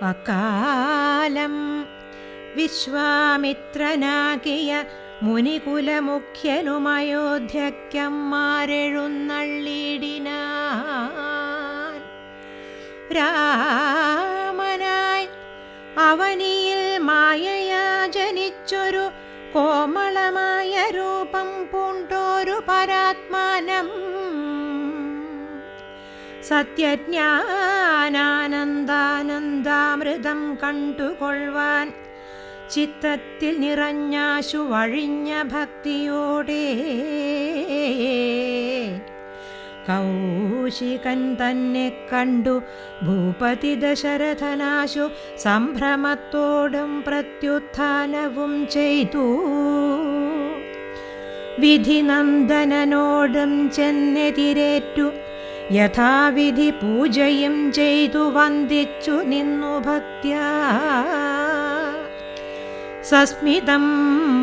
അക്കാലം വിശ്വാമിത്രനാകിയ മുനികുലമുഖ്യനുമയോധ്യക്കന്മാരെഴുന്നള്ളിടിനാൻ രാമനായി അവനിയിൽ മായയാ ജനിച്ചൊരു കോമളമായ രൂപം പൂണ്ടോരു പരാത്മാനം സത്യജ്ഞാനാനന്ദാനന്ദാമൃതം കണ്ടുകൊള്ളുവാൻ ചിത്തത്തിൽ നിറഞ്ഞാശു വഴിഞ്ഞ ഭക്തിയോടെ കൗശികൻ തന്നെ കണ്ടു ഭൂപതി ദശരഥനാശു സംഭ്രമത്തോടും പ്രത്യുത്ഥാനവും ചെയ്തു. വിധിനന്ദനോടും ചെന്നെതിരേറ്റു യഥാവിധി പൂജയും ചെയ്തു വന്ദിച്ചു നിന്നു ഭക്ത്യാ. സസ്മിതം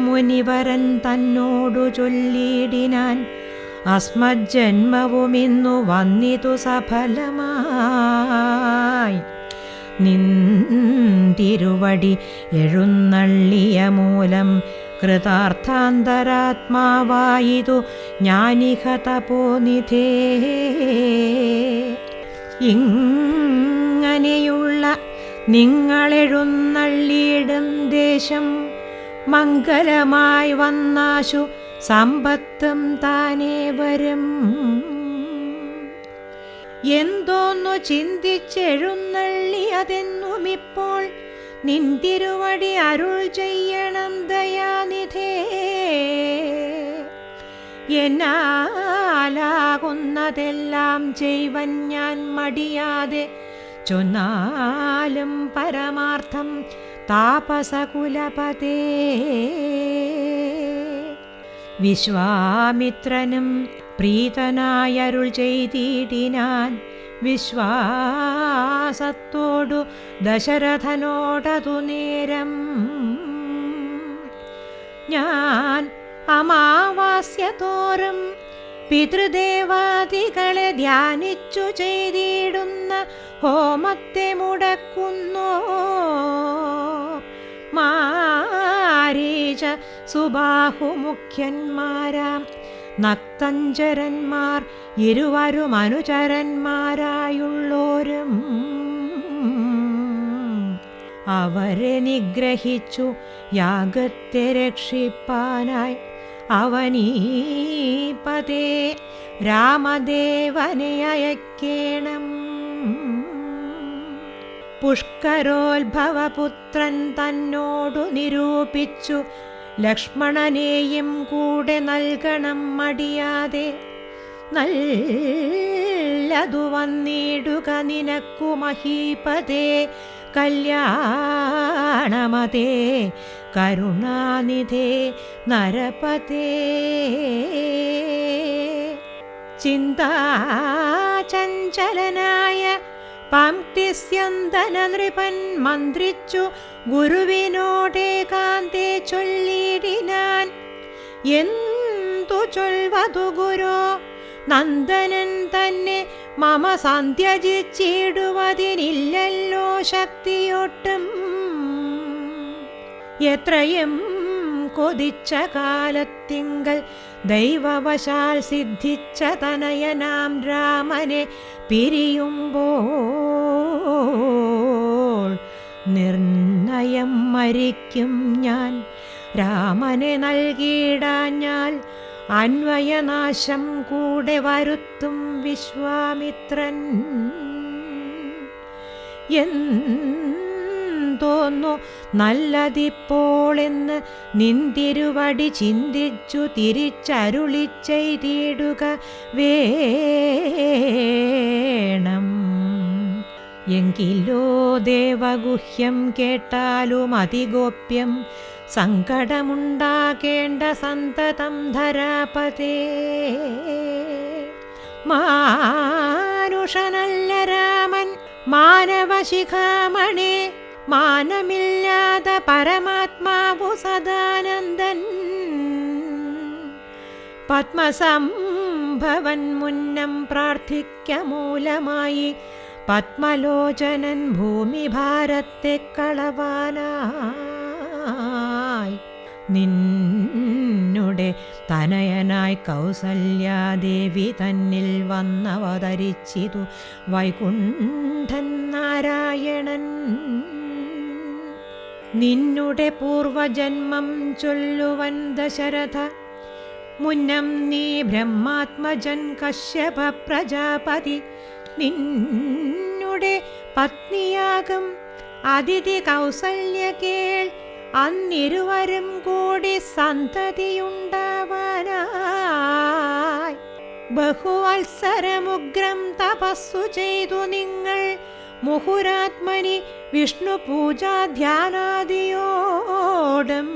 മുനിവരൻ തന്നോടു ചൊല്ലിയിടിനാൻ അസ്മജ്ജന്മവുമിന്നു വന്നിതു സഫലമായി. നിന്തിരുവടി എഴുന്നള്ളിയ മൂലം കൃതാർത്ഥാന്തരാത്മാവായിതു ജ്ഞാനിക തപോനിധേ. ഇങ്ങനെയുള്ള നിങ്ങളെഴുന്നള്ളിയിടും ദേശം മംഗലമായി വന്നാശു സമ്പത്തും താനേ വരും. എന്തോന്നു ചിന്തിച്ചെഴുന്നള്ളിയതെന്നുമിപ്പോൾ നിന്തിരുവടി അരുൾ ചെയ്യണം ദയാനിധേ. എന്നാലാകുന്നതെല്ലാം ചെയ്വൻ ഞാൻ മടിയാതെ ചൊന്നാലും പരമാർത്ഥം താപസകുലപതേ. വിശ്വാമിത്രനും പ്രീതനായരുൾ ചെയ്തിടിനാൻ വിശ്വാസത്തോടു ദശരഥനോടതു നേരം. ഞാൻ അമാവാസ്യതോറും പിതൃദേവാദികളെ ധ്യാനിച്ചു ചെയ്തിടുന്ന ഹോമത്തെ മുടക്കുന്നു. മാരീച സുബാഹുമുഖ്യന്മാരാം നക്തഞ്ചരന്മാർ ഇരുവരും അനുചരന്മാരായുള്ളോരും. അവരെ നിഗ്രഹിച്ചു യാഗത്തെ രക്ഷിപ്പാനായി. അവനീപതേ രാമദേവനെ അയക്കേണം. പുഷ്കരോത്ഭവപുത്രൻ തന്നോടു നിരൂപിച്ചു ലക്ഷ്മണനെയും കൂടെ നൽകണം മടിയാതെ. നല്ലതു വന്നിടുക നിനക്കു മഹീപതേ. കല്യാണമതേ കരുണാനിധേ നരപതേ. ചിന്താചഞ്ചലനായ പാംക്തിസ്യന്തന നൃപൻ മന്ത്രിച്ചു ഗുരുവിനോടേകാന്തേ ചൊല്ലിടിനാൻ എന്തു ചൊൽവതു ഗുരു? നന്ദനൻ തന്നെ മമ സന്ധ്യജിച്ചിടുവതിനില്ലല്ലോ ശക്തിയൊട്ടും. എത്രയും കൊതിച്ച കാലത്തിങ്കൽ ദൈവവശാൽ സിദ്ധിച്ച തനയനാം രാമനെ പിരിയുമ്പോൾ നിർണയം മരിക്കും ഞാൻ. രാമനെ നൽകിയിടാഞ്ഞാൽ അന്വയനാശം കൂടെ വരുത്തും വിശ്വാമിത്രൻ. എന്തോന്നു നല്ലതിപ്പോളെന്ന് നിന്തിരുവടി ചിന്തിച്ചു തിരിച്ചരുളി ചെയ്തിടുക വേണം. എങ്കിലോ ദേവഗുഹ്യം കേട്ടാലും അതിഗോപ്യം സങ്കടമുണ്ടാകേണ്ട സന്തതം ധരാപതേ. മാനുഷനല്ല രാമൻ മാനവശിഖാമണി. മാനമില്ലാത പരമാത്മാവു സദാനന്ദൻ. പത്മസംഭവൻ മുന്നം പ്രാർത്ഥിക്ക മൂലമായി പത്മലോചനൻ ഭൂമിഭാരത്തെ കളവാനായി നിന്നുടെ തനയനായി കൗസല്യാദേവി തന്നിൽ വന്നവതരിച്ചിതു വൈകുണ്ഠൻ നാരായണൻ. നിന്നുടെ പൂർവജന്മം ചൊല്ലുവൻ ദശരഥ. മുന്നം നീ ബ്രഹ്മാത്മജൻ കശ്യപ പ്രജാപതി. നിന്നുടെ പത്നിയാകും അതിഥി കൗസല്യ കേൾ അന്നിരുവരും കൂടി സന്തതിയുണ്ടാവാനായി. ബഹുവത്സരമുഗ്രം തപസ്സു ചെയ്തു നിങ്ങൾ. മുഹുരാത്മനി വിഷ്ണു പൂജാധ്യാനാദിയോടും.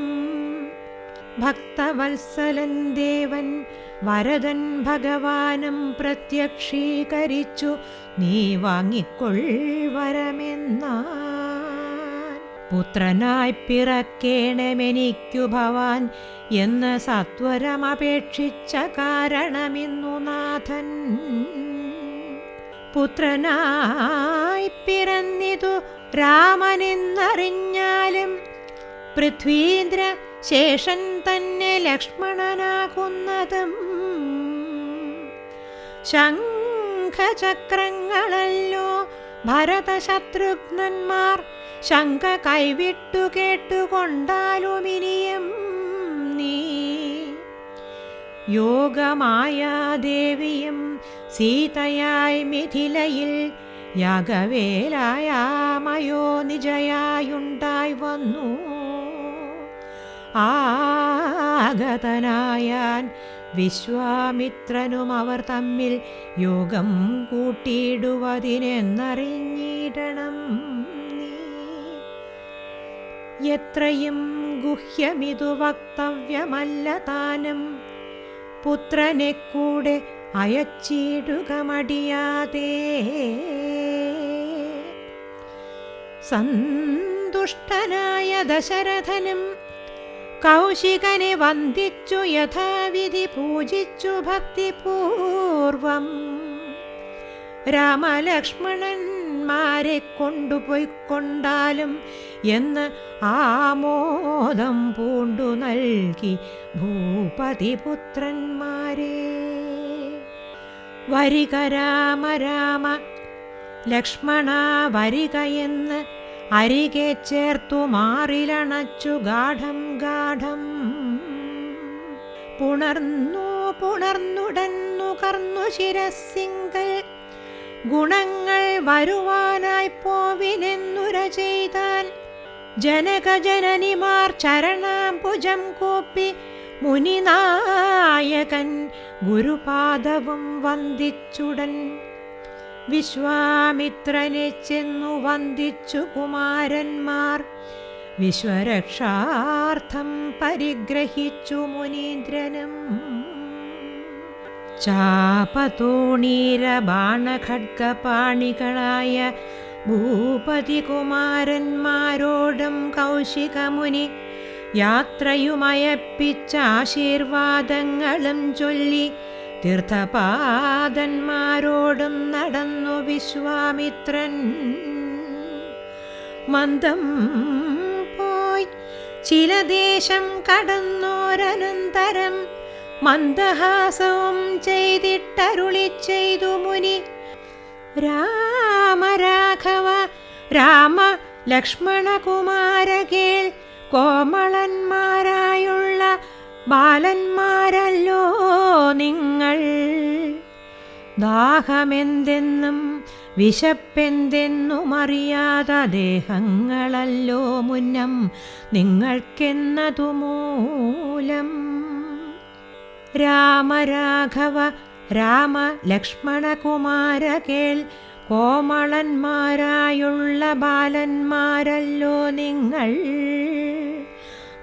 ഭക്തവത്സലൻ ദേവൻ വരദൻ ഭഗവാനും പ്രത്യക്ഷീകരിച്ചു. നീ വാങ്ങിക്കൊൾവരമെന്നാൻ പുത്രനായി പിറക്കേണമെനിക്കു ഭവാൻ എന്ന് സത്വരമപേക്ഷിച്ച കാരണമിന്നു നാഥൻ. പുത്രനായി പിറന്നിതു രാമനെന്നറിഞ്ഞാലും പൃഥ്വീന്ദ്ര ശേഷൻ തന്നെ ലക്ഷ്മണനാകുന്നതും ശംഖചക്രങ്ങളല്ലോ ഭരതശത്രുഘ്നന്മാർ ശങ്ക കൈവിട്ടു കേട്ടുകൊണ്ടാലുമിനിയും നീ. യോഗമായ യോഗമായാദേവിയും സീതയായി മിഥിലയിൽ യാഗവേലായാമയോ നിജയായുണ്ടായി വന്നു. ആഗതനായാൻ വിശ്വാമിത്രനും അവർ തമ്മിൽ യോഗം കൂട്ടിയിടുവതിനെന്നറിഞ്ഞിടണം. എത്രയും ഗുഹ്യമിതു വക്തവ്യമല്ല താനും. പുത്രനെ കൂടെ അയച്ചിടുക മടിയാതെ. സന്തുഷ്ടനായ ദശരഥനും കൗശികനെ വന്ദിച്ചു യഥാവിധി പൂജിച്ചു ഭക്തിപൂർവം. രാമലക്ഷ്മണന്മാരെ കൊണ്ടുപോയിക്കൊണ്ടാലും എന്ന് ആമോദം പൂണ്ടു നൽകി ഭൂപതിപുത്രന്മാരെ. വരിക രാമ രാമ ലക്ഷ്മണ വരിക എന്ന് അരികെ ചേർത്തു മാറിലണച്ചു ഗാഠം ഗാഠം പുണർന്നു പുണർന്നുടന്നു കർന്നു ശിരസിങ്കൽ ഗുണങ്ങൾ വരുവാനായി പോവിനെന്നുര ചെയ്താൽ ജനകജനനിമാർ ചരണാംബുജം കൂപ്പി മുനിനായകൻ ഗുരുപാദവും വന്ദിച്ചുടൻ. വിശ്വാമിത്രനെ ചെന്നു വന്ദിച്ചു കുമാരന്മാർ. വിശ്വരക്ഷാർത്ഥം പരിഗ്രഹിച്ചു മുനീന്ദ്രനും. ചാപതോണീര ബാണഖഡ്ഗപാണികളായ ഭൂപതികുമാരന്മാരോടും കൗശികമുനി യാത്രയുമയപ്പിച്ച ആശീർവാദങ്ങളും ചൊല്ലി തീർത്ഥപാദന്മാരോടും നടന്നു വിശ്വാമിത്രൻ. മന്ദം പോയി ചില ദേശം കടന്നോരനന്തരം മന്ദഹാസവും ചെയ്തിട്ടരുളി ചെയ്തു മുനി. രാമരാഘവ രാമ ലക്ഷ്മണകുമാര കേൾ കോമളന്മാരായുള്ള ബാലന്മാരല്ലോ നിങ്ങൾ. ദാഹമെന്തെന്നും വിശപ്പെന്തെന്നും അറിയാത ദേഹങ്ങളല്ലോ മുന്നം നിങ്ങൾക്കെന്നതു മൂലം രാമരാഘവ രാമ ലക്ഷ്മണകുമാര കേൾ. കോമളന്മാരായുള്ള ബാലന്മാരല്ലോ നിങ്ങൾ.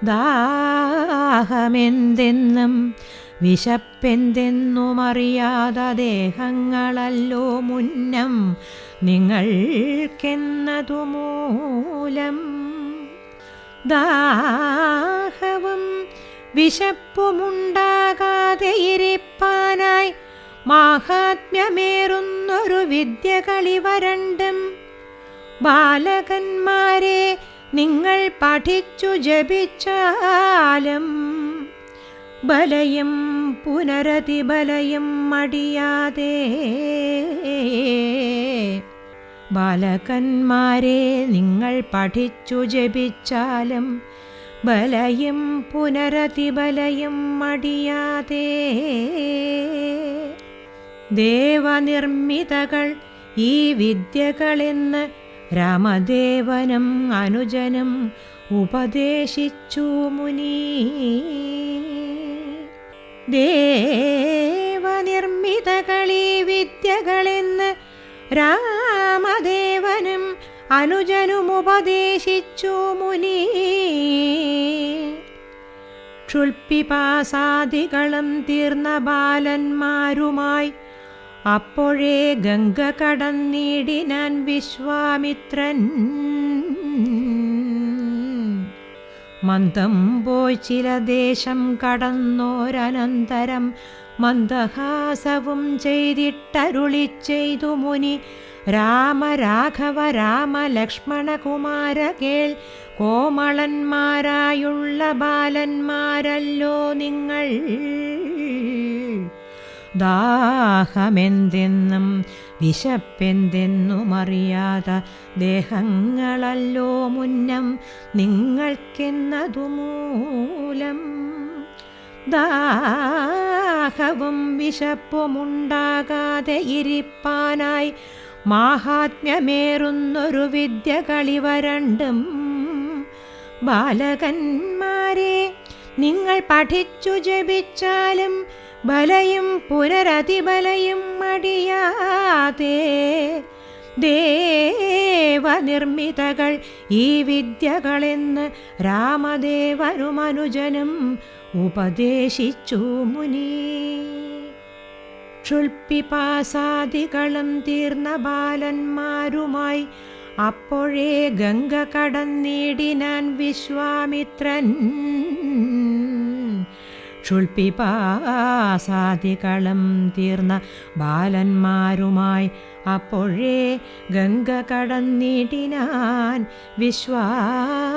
ദാഹമെന്തെന്നും വിശപ്പെന്തെന്നും അറിയാത ദേഹങ്ങളല്ലോ മുന്നം നിങ്ങൾക്കെന്നതു മൂലം ദാഹവും വിശപ്പുമുണ്ടാകാതെ ഇരിപ്പാനായി മാഹാത്മ്യമേറുന്നൊരു വിദ്യകളിവ വരണ്ടും. ബാലകന്മാരെ നിങ്ങൾ പഠിച്ചു ജപിച്ചാലും ബലയും പുനരതിബലയും മടിയാതെ. ബാലകന്മാരെ നിങ്ങൾ പഠിച്ചു ജപിച്ചാലും ബലയും പുനരതിബലയും മടിയാതെ. ദേവനിർമ്മിതകൾ ഈ വിദ്യകളെന്ന് രാമദേവനും അനുജനും ഉപദേശിച്ചു മുനി. ദേവനിർമ്മിതകളീ വിദ്യകളെന്ന് രാമദേവനും അനുജനും ഉപദേശിച്ചു മുനി. ക്ഷുൽപ്പിപാസാദികളും തീർന്ന ബാലന്മാരുമായി അപ്പോഴേ ഗംഗ കടന്നിടിനാൻ വിശ്വാമിത്രൻ. മന്ദം പോയി ചില ദേശം കടന്നോരനന്തരം മന്ദഹാസവും ചെയ്തിട്ടരുളി ചെയ്തു മുനി. രാമ രാഘവ രാമ ലക്ഷ്മണ കുമാര കേൾ. കോമളന്മാരായുള്ള ബാലന്മാരല്ലോ നിങ്ങൾ. ദാഹമെന്തെന്നും വിശപ്പെന്തെന്നും അറിയാത ദേഹങ്ങളല്ലോ മുന്നം നിങ്ങൾക്കെന്നതു മൂലം ദാഹവും വിശപ്പുമുണ്ടാകാതെ ഇരിപ്പാനായി മാഹാത്മ്യമേറുന്നൊരു വിദ്യകളിവ രണ്ടും ബാലകന്മാരെ നിങ്ങൾ പഠിച്ചു ജപിച്ചാലും ബലയും പുനരതിബലയും മടിയാതെ. ദേവനിർമ്മിതകൾ ഈ വിദ്യകളെന്ന് രാമദേവനുമനുജനും ഉപദേശിച്ചു മുനി. ക്ഷുൽപ്പിപാസാദികളും തീർന്ന ബാലന്മാരുമായി അപ്പോഴേ ഗംഗ കടന്നിടിനാൻ വിശ്വാമിത്രൻ. ക്ഷുൽപ്പിപാസാദികളും തീർന്ന ബാലന്മാരുമായി അപ്പോഴേ ഗംഗ കടന്നിടിനാൻ വിശ്വാമിത്രൻ.